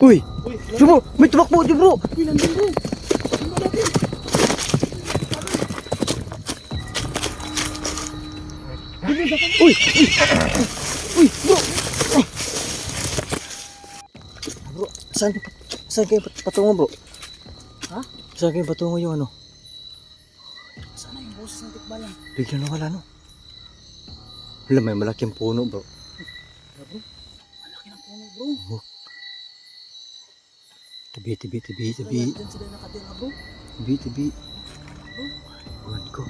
Uy! Uy, bro! May tumakbo! Di bro! Uy, nandun bro. Uy! Uy! Uy! Bro! Ah. Bro, saan, saan kayo pat- patungo bro? Ha? Saan kayo patungo yung ano? Sana yung boses ng tikbalang. Bigyan na wala no? Wala, may malaking puno bro. Wala bro. Malaki ng puno bro. Tabi, tabi, tabi, Kaya tabi. dyan sila nakatira bro. Tabi, tabi. Buwan ko.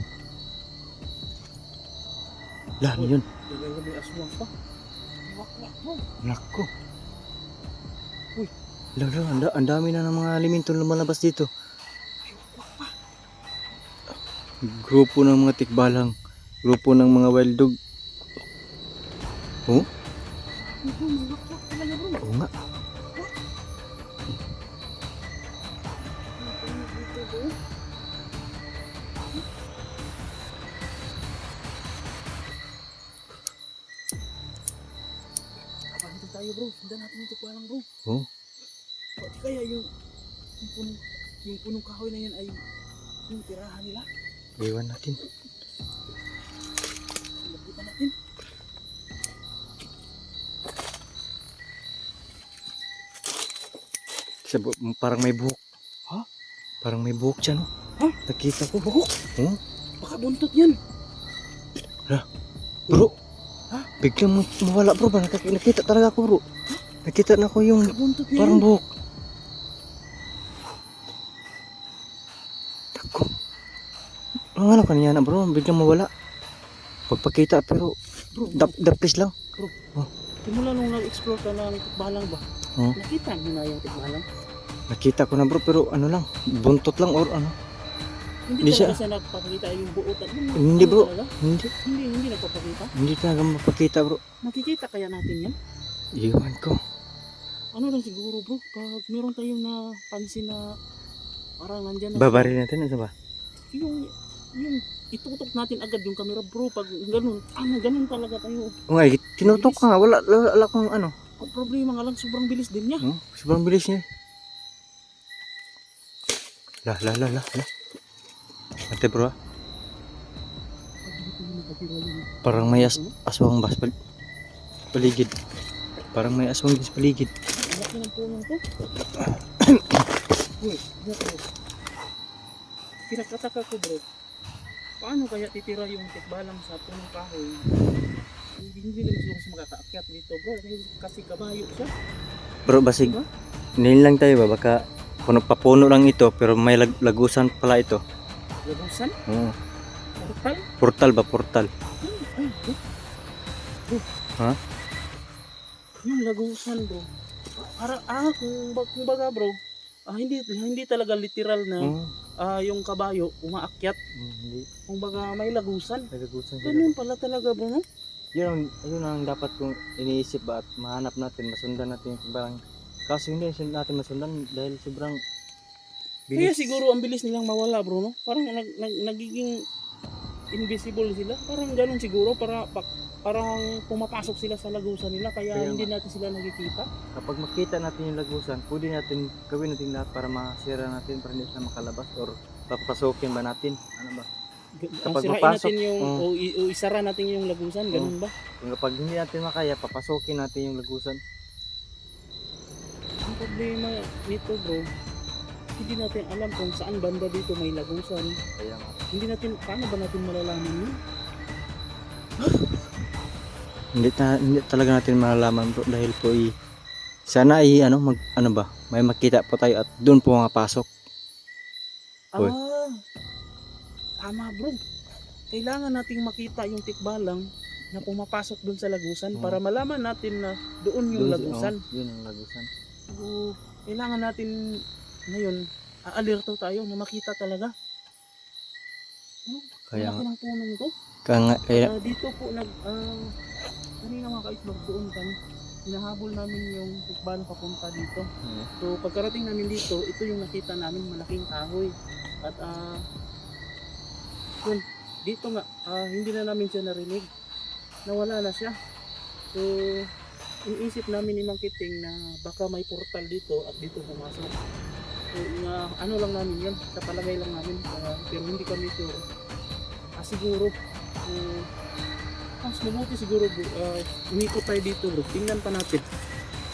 Lah, ano yun? Talaga may aswang pa. Wak-wak bro. Anak ko. Uy. Lalo, ang, ang dami na ng mga alimentong lumalabas dito. Grupo ng mga tikbalang. Grupo ng mga wild dog. Oh? Oo nga. Sundan natin yung tikbalang bro. Oh? Pati kaya yung yung punong, yung punong kahoy na yan ay yung tirahan nila. Iwan natin. Labutan natin. Sa parang may buhok. Ha? Parang may buhok dyan. Oh. Ha? Nakita ko. Buhok? Oh? Baka buntot yan. Bro. Ha? Biglang ma- mawala bro. Nakita talaga ako bro. Nakita na ko yung parang buhok. Ako. Ang ano kanina na bro. Biglang mawala. Pagpakita pero Bro, bro, dap dapis lang. simula nung nag-explore ka ng tikbalang ba? Oh. Nakita mo na yung tikbalang? Nakita ko na bro pero ano lang. Buntot lang or ano. Hindi, Hindi siya- siya nagpapakita yung buot at yung Hindi, ano bro. talaga? Hindi. Hindi, hindi nagpapakita. Hindi talaga mapakita bro. Makikita kaya natin yan? Iwan ko. Ano lang siguro bro, pag meron tayong napansin na parang nandyan na Babaril natin. Ano ba? yung yung itutok natin agad yung camera bro pag ganun ano ganun talaga tayo O nga, tinutok ka nga. Wala, wala, wala akong ano. ang problema nga lang sobrang bilis din niya Oh, sobrang bilis niya. La, la, la, la, la. Ate bro, ah. parang may as aswang bas pal paligid. Parang may aswang bas paligid. Laki ng punong to uy pinagkataka ko bro paano kaya titira yung tikbalang sa punong kahoy hindi hindi naman siguro siya makakaakyat dito bro kasi, kabayo siya Bro, basig, Diba? nil lang tayo ba? Baka puno papuno lang ito, pero may lag, lagusan pala ito. lagusan Oo. portal Portal ba? Portal. ay bro bro Ha? yung lagusan bro para ah kung, bag- kung baga bro ah, hindi hindi talaga literal na Oo. ah, yung kabayo umaakyat. Hmm, Hindi. kung baga may lagusan Lagusan ganun pala talaga bro no? Yun ang, yun ang dapat kong iniisip ba at mahanap natin, masundan natin yung parang kaso hindi natin masundan dahil sobrang kaya siguro ang bilis nilang mawala bro no? Parang nag, nag, nagiging invisible sila. Parang ganun siguro para pa, parang pumapasok sila sa lagusan nila kaya, Kaya hindi natin sila nakikita kapag makita natin yung lagusan, pwede natin gawin natin lahat para masira natin para hindi sila makalabas or papasokin ba natin? Ano ba? G- Kapag sirain mapasok, natin yung oh. o, i- o isara natin yung lagusan ganun ba Kung kapag hindi natin makaya, papasokin natin yung lagusan. Ang problema nito bro, hindi natin alam kung saan banda dito may lagusan. Kaya nga. Hindi natin, paano ba natin malalaman yun? Hindi, ta, hindi talaga natin malalaman bro dahil po i sana ay ano mag ano ba may makita po tayo at doon po mapasok Uy. Ah, tama bro. Kailangan nating makita yung tikbalang na pumapasok dun sa lagusan Oo. para malaman natin na doon yung Doon- lagusan. oh, yun ang lagusan So, kailangan natin ngayon, aalerto tayo na makita talaga. Ano? kaya ng punong to. kaya, nga- kaya Ah, dito po nag ah, kanina mga ka-islog doon kami hinahabol namin yung tikbalang papunta dito. So pagkarating namin dito, ito yung nakita namin malaking kahoy. At ah yun, dito nga ah, hindi na namin siya narinig. Nawala na siya. So iniisip namin ni Mang Kiting na baka may portal dito at dito pumasok. So, nga, ano lang namin yun, sa palagay lang namin, ah, pero hindi kami sure. Ah, siguro, uh, mas mabuti siguro bro, uh, umikot tayo dito bro, tingnan pa natin.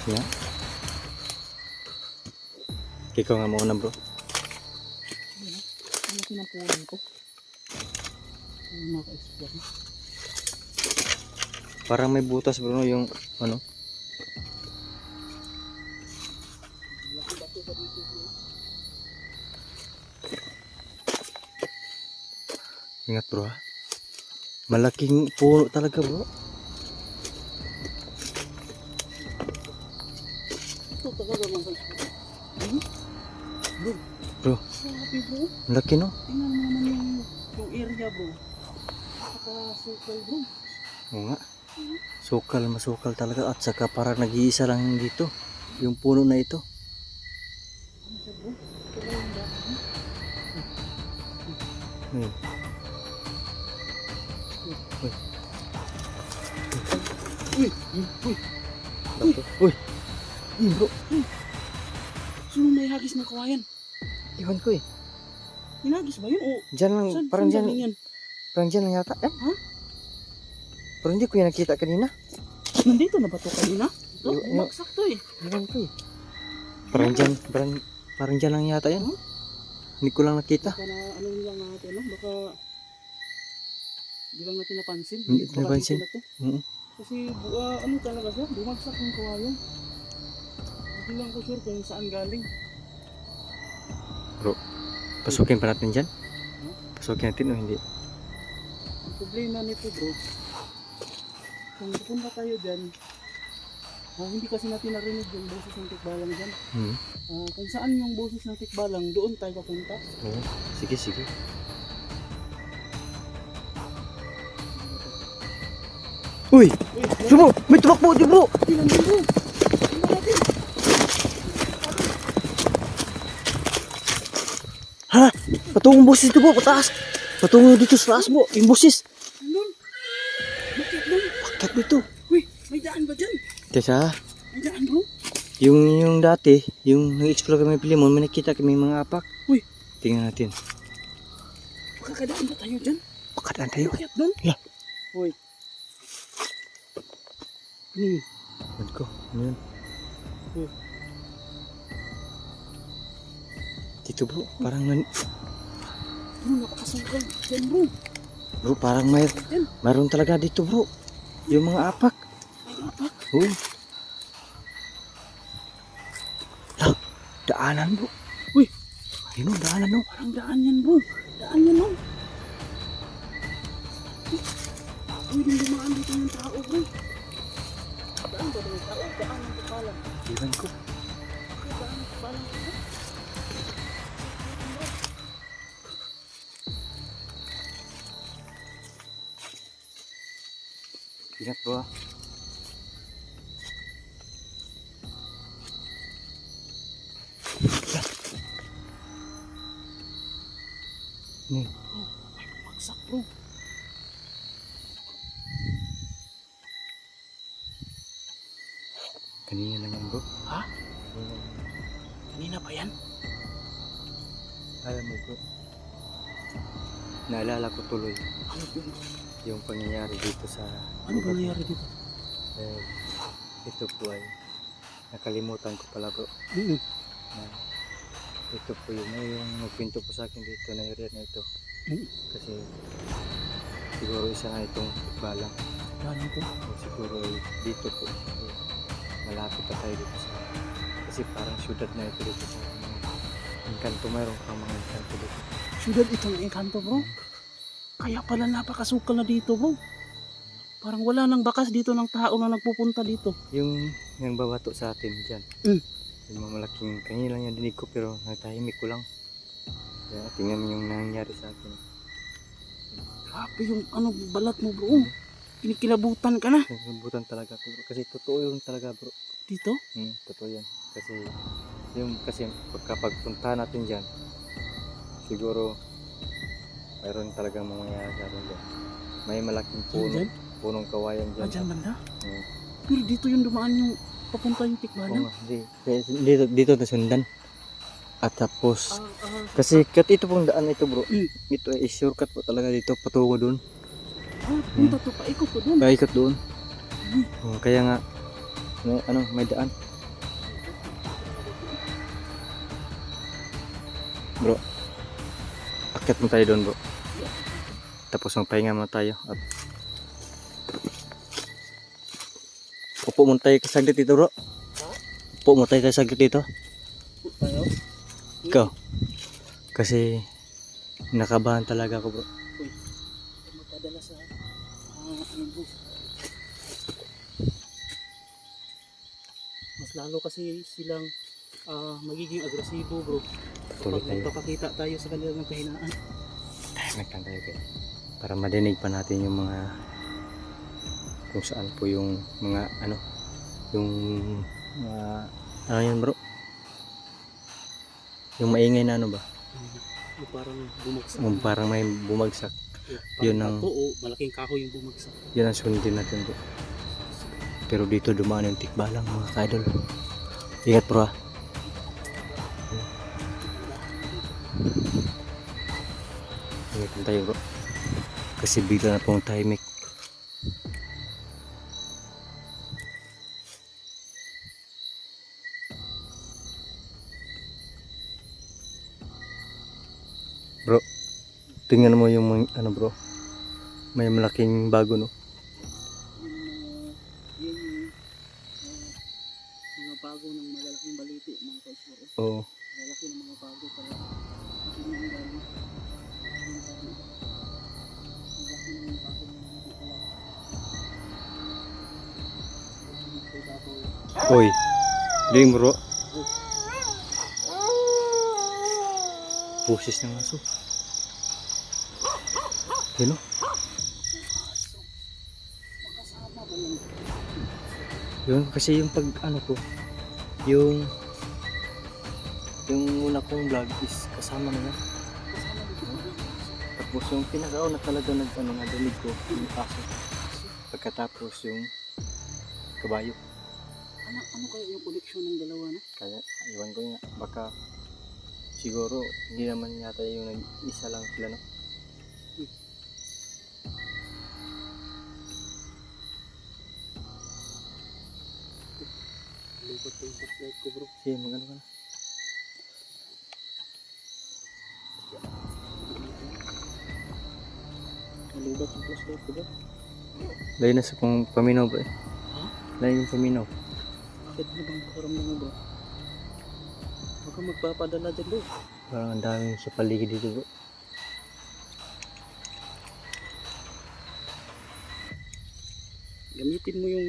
Yeah. Ikaw nga muna bro. Ano, puno ko. Ang maka-explore. Parang may butas bro no, yung ano. Ingat bro ha. Malaking puno talaga bro. Bro. Malaki no. Tingnan mo naman yung, yung area bro. Circle bro. Oo nga. Sukal, masukal talaga at saka parang nag-iisa lang dito. Yung puno na ito. Ano siya bro? Ito ba yung bro? Ayun. Uy! Uy! Bato. Uy! Uy bro. Sino may hagis ng kawayan? Iwan ko eh. Hinagis ba yun? O, Diyan lang, saan, parang saan diyan, galing yan? parang diyan lang yata. Eh? Ha? Pero hindi ko yan nakita kanina. Nandito na ba ito kanina? Ito, Yung- yung- bumaksak to eh. Iwan ko eh. Parang diyan, parang, parang diyan lang yata yan. Huh? Hindi ko lang nakita. Baka na ano lang natin, no? Baka hindi lang natin napansin. Hindi Baka napansin. dito na to. Oo. Kasi uh, ano talaga siya, bumagsak yung kawayan. Hindi lang ko sure kung saan galing. Pasukin pa natin dyan. Pasukin natin o hindi. Ang problema nito bro, kung pupunta tayo dyan, ah, hindi kasi natin narinig yung boses ng tikbalang dyan. Hmm. Ah, kung saan yung boses ng tikbalang, doon tayo papunta. Oo. Sige, sige. Uy! Bro! May tumakbo! Di bro! tingnan mo bro! Tingnan natin! Ha? Patungong boses dito bro! Pataas! Patungong dito sa taas bro! Yung boses! Andun! Bakit doon? Bakit dito? Uy, may daan ba dyan? Teka, May daan bro? yung, yung dati, yung nag-explore kami Pilimon, may nakita kami mga apak. Uy. Tingnan natin. Makakadaan ba tayo dyan? Pakadaan tayo. Bakit doon? Lah. Uy. Ano yun? Ano ko? Ano yun? Uy. Dito bro, parang nan... Bro, napakasungkal dyan bro. Bro, parang may... Yan. Mayroon talaga dito bro. Yung mga apak. May apak. Oo. Lah, daanan bro. Uy. Ayun o, daanan o. Parang daan yan bro. Daan yan no. Pwedeng dumaan dito yung tao bro. Daan ba yung tao? Daan ng kapalan. Iwan ko. Daan ng kapalan bro. Ingat bro Naalala ko tuloy Ano yun? yung pangyayari dito sa Ano ba nangyari dito? Eh, ito po ay nakalimutan ko pala bro. Mm na ito po yun eh, yung nagpinto po sa akin dito na area na ito Mm. kasi siguro isa na itong balang Daan ito. o siguro ay dito po malapit pa tayo dito sa kasi parang syudad na ito dito sa Encanto mayroon pang mga Encanto dito Syudad itong engkanto bro. Kaya pala napakasukal na dito bro. Parang wala nang bakas dito ng tao na nagpupunta dito. yung yung babato sa atin dyan Mm. yung mga malaking kanina lang yung dinig ko pero natahimik ko lang kaya tingnan mo yung nangyari sa akin Grabe yung ano balat mo bro. Kinikilabutan ka na Nabutan talaga ko bro. Kasi totoo yung talaga bro. dito. Hmm, totoo yan. Kasi yung kasi kapag punta natin dyan, siguro talagang mangyayari sa atin dyan. May malaking puno, Diyan? punong kawayan Ah, dyan. dyan banda. Hmm. Pero dito yung dumaan yung papunta yung Oo tikbalang. nga, di- dito, dito na sundan. At tapos, Ah, ah, kasi kat ito pong daan ito bro. Mm. Ito ay shortcut po talaga dito, patungo doon. ah, punta to, paikot to doon. Kaikot doon. Mm. Oo, kaya nga, may, ano, may daan. Bro, akit mo tayo doon bro. Tapos magpahinga muna tayo. At Upo mo tayo kasaglit dito bro. Upo mo tayo kasaglit dito. Ikaw. Kasi nakabahan talaga ako bro. Magpadala sa. Mas lalo kasi silang ah, magiging agresibo bro. Tuloy Pag tayo. magpapakita tayo sa kanila ng kahinaan. Tahimik lang tayo kaya. Para madinig pa natin yung mga kung saan po yung mga ano yung mga ano yun bro yung maingay na ano ba Yung parang bumagsak. yung parang may bumagsak yun ang- o malaking kahoy yung bumagsak. yun ang sundin natin bro pero dito dumaan yung tikbalang mga kaidol ingat bro ah ingat lang tayo bro. Kasi bigla na pong tahimik bro tingnan mo yung ano bro? May malaking bago no Oy, ding bro. Pusis ng aso. Yun o. Ba yun? Kasi yung pag ano ko, yung yung una kong vlog is kasama na yan. Tapos yung pinakauna talaga nag ano dinig ko, yung aso. Pagkatapos yung kabayo. Ano, ano kaya yung connection ng dalawa no? Kaya, iwan ko nga, baka siguro hindi naman yata yung nag-isa lang sila no. Lipat ko yung flashlight ko bro. Sige, magano ka na. Malubat yung flashlight ko bro. Layo na sa kong paminaw ba eh. Ha? Layo yung paminaw. Bakit ano bang pakiramdam mo bro? Huwag kang magpapadala dyan bro. Parang ang dami sa paligid dito bro. Gamitin mo yung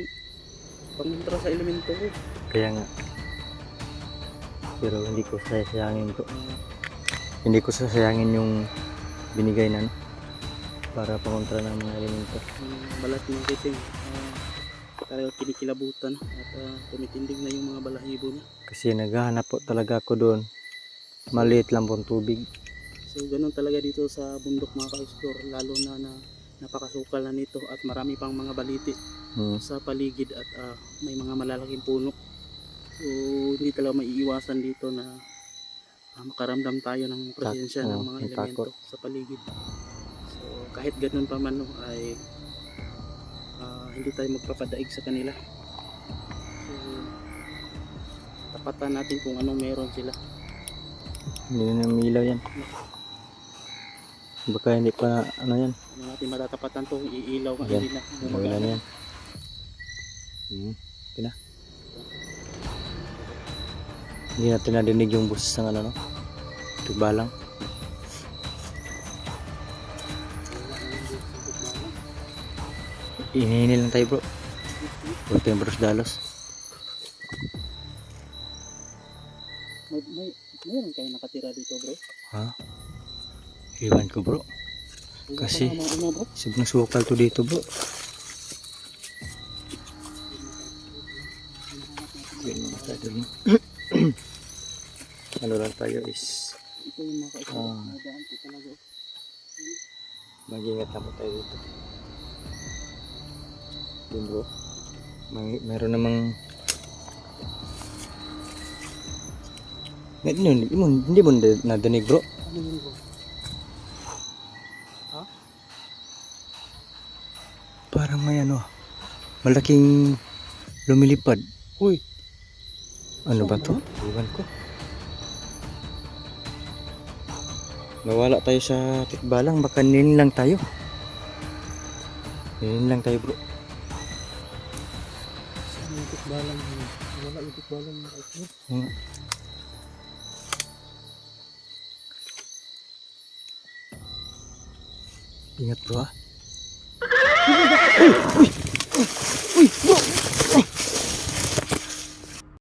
pangontra sa elemento ko. Kaya nga. Pero hindi ko sasayangin bro. Hindi ko sasayangin yung binigay na no? Para pangontra ng mga elemento. yung balat ng kiting. Uh, talagang kinikilabutan at ah, tumitindig na yung mga balahibo niya. Kasi naghahanap po talaga ako doon. Maliit lang pong tubig. So ganun talaga dito sa bundok mga ka-explore lalo na na napakasukal na nito at marami pang mga baliti Hmm. sa paligid at ah, may mga malalaking puno. So hindi talaga maiiwasan dito na ah, makaramdam tayo ng presensya Tak- ng mga elemento takot. sa paligid. So kahit ganun pa man no, ay hindi tayo magpapadaig sa kanila. So tapatan natin kung anong meron sila. Hindi na umilaw yan. Baka hindi pa ano yan. Ano natin matatapatan to, iilaw ka Yan. hindi na na yan. Hmm. Pina. Hindi natin nadinig yung boses ng ano no. Tugbalang. Inihini lang tayo bro. Huwag tayong bros dalos. May, may, mayroon kayo nakatira dito bro? Ha? Iwan ko bro. Kasi-? Sobrang sukal to dito bro. Ano lang tayo is Ito yung mga kaisa. Ah. Mga daan talaga. mag-ingat lang po tayo dito. Yun bro. May, meron namang hindi, mo, hindi mo na- nadinig bro. Ano yun bro? Parang may ano, malaking lumilipad. Uy, Ano ba to? Iwan ko. Nawala tayo sa tikbalang, baka nilin lang tayo. Nilin lang tayo bro. Ano yung tikbalang yun? Wala yung tikbalang mga guys bro. Oo nga. Ingat bro ah. Uy bro!